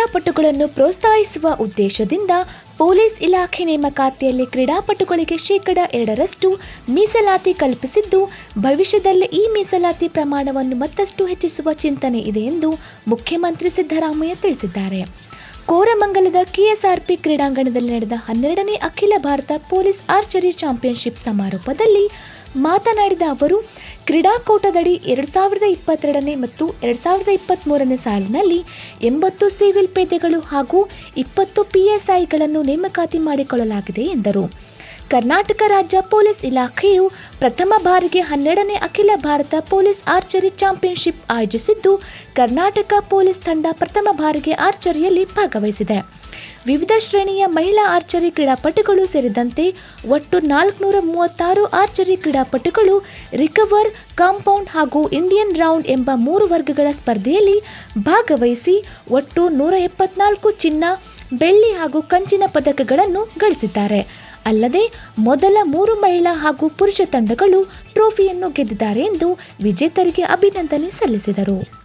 ಕ್ರೀಡಾಪಟುಗಳನ್ನು ಪ್ರೋತ್ಸಾಹಿಸುವ ಉದ್ದೇಶದಿಂದ ಪೊಲೀಸ್ ಇಲಾಖೆ ನೇಮಕಾತಿಯಲ್ಲಿ ಕ್ರೀಡಾಪಟುಗಳಿಗೆ ಶೇಕಡ ಎರಡರಷ್ಟು ಮೀಸಲಾತಿ ಕಲ್ಪಿಸಿದ್ದು, ಭವಿಷ್ಯದಲ್ಲಿ ಈ ಮೀಸಲಾತಿ ಪ್ರಮಾಣವನ್ನು ಮತ್ತಷ್ಟು ಹೆಚ್ಚಿಸುವ ಚಿಂತನೆ ಇದೆ ಎಂದು ಮುಖ್ಯಮಂತ್ರಿ ಸಿದ್ದರಾಮಯ್ಯ ತಿಳಿಸಿದ್ದಾರೆ. ಕೋರಮಂಗಲದ ಕೆಎಸ್ಆರ್ಪಿ ಕ್ರೀಡಾಂಗಣದಲ್ಲಿ ನಡೆದ ಹನ್ನೆರಡನೇ ಅಖಿಲ ಭಾರತ ಪೊಲೀಸ್ ಆರ್ಚರಿ ಚಾಂಪಿಯನ್ಶಿಪ್ ಸಮಾರೋಪದಲ್ಲಿ ಮಾತನಾಡಿದ ಅವರು ಕ್ರೀಡಾಕೂಟದಡಿ ಎರಡು ಸಾವಿರದ ಇಪ್ಪತ್ತೆರಡನೇ ಮತ್ತು ಎರಡು ಸಾವಿರದ ಇಪ್ಪತ್ತ್ಮೂರನೇ ಸಾಲಿನಲ್ಲಿ ಎಂಬತ್ತು ಸಿವಿಲ್ ಪೇದೆಗಳು ಹಾಗೂ ಇಪ್ಪತ್ತು ಪಿಎಸ್ಐಗಳನ್ನು ನೇಮಕಾತಿ ಮಾಡಿಕೊಳ್ಳಲಾಗಿದೆ ಎಂದರು. ಕರ್ನಾಟಕ ರಾಜ್ಯ ಪೊಲೀಸ್ ಇಲಾಖೆಯು ಪ್ರಥಮ ಬಾರಿಗೆ ಹನ್ನೆರಡನೇ ಅಖಿಲ ಭಾರತ ಪೊಲೀಸ್ ಆರ್ಚರಿ ಚಾಂಪಿಯನ್ಶಿಪ್ ಆಯೋಜಿಸಿದ್ದು, ಕರ್ನಾಟಕ ಪೊಲೀಸ್ ತಂಡ ಪ್ರಥಮ ಬಾರಿಗೆ ಆರ್ಚರಿಯಲ್ಲಿ ಭಾಗವಹಿಸಿದೆ. ವಿವಿಧ ಶ್ರೇಣಿಯ ಮಹಿಳಾ ಆರ್ಚರಿ ಕ್ರೀಡಾಪಟುಗಳು ಸೇರಿದಂತೆ ಒಟ್ಟು ನಾಲ್ಕುನೂರ ಮೂವತ್ತಾರು ಆರ್ಚರಿ ಕ್ರೀಡಾಪಟುಗಳು ರಿಕವರ್, ಕಾಂಪೌಂಡ್ ಹಾಗೂ ಇಂಡಿಯನ್ ರೌಂಡ್ ಎಂಬ ಮೂರು ವರ್ಗಗಳ ಸ್ಪರ್ಧೆಯಲ್ಲಿ ಭಾಗವಹಿಸಿ ಒಟ್ಟು ನೂರ ಎಪ್ಪತ್ನಾಲ್ಕು ಚಿನ್ನ, ಬೆಳ್ಳಿ ಹಾಗೂ ಕಂಚಿನ ಪದಕಗಳನ್ನು ಗಳಿಸಿದ್ದಾರೆ. ಅಲ್ಲದೆ ಮೊದಲ ಮೂರು ಮಹಿಳಾ ಹಾಗೂ ಪುರುಷ ತಂಡಗಳು ಟ್ರೋಫಿಯನ್ನು ಗೆದ್ದಿದ್ದಾರೆ ಎಂದು ವಿಜೇತರಿಗೆ ಅಭಿನಂದನೆ ಸಲ್ಲಿಸಿದರು.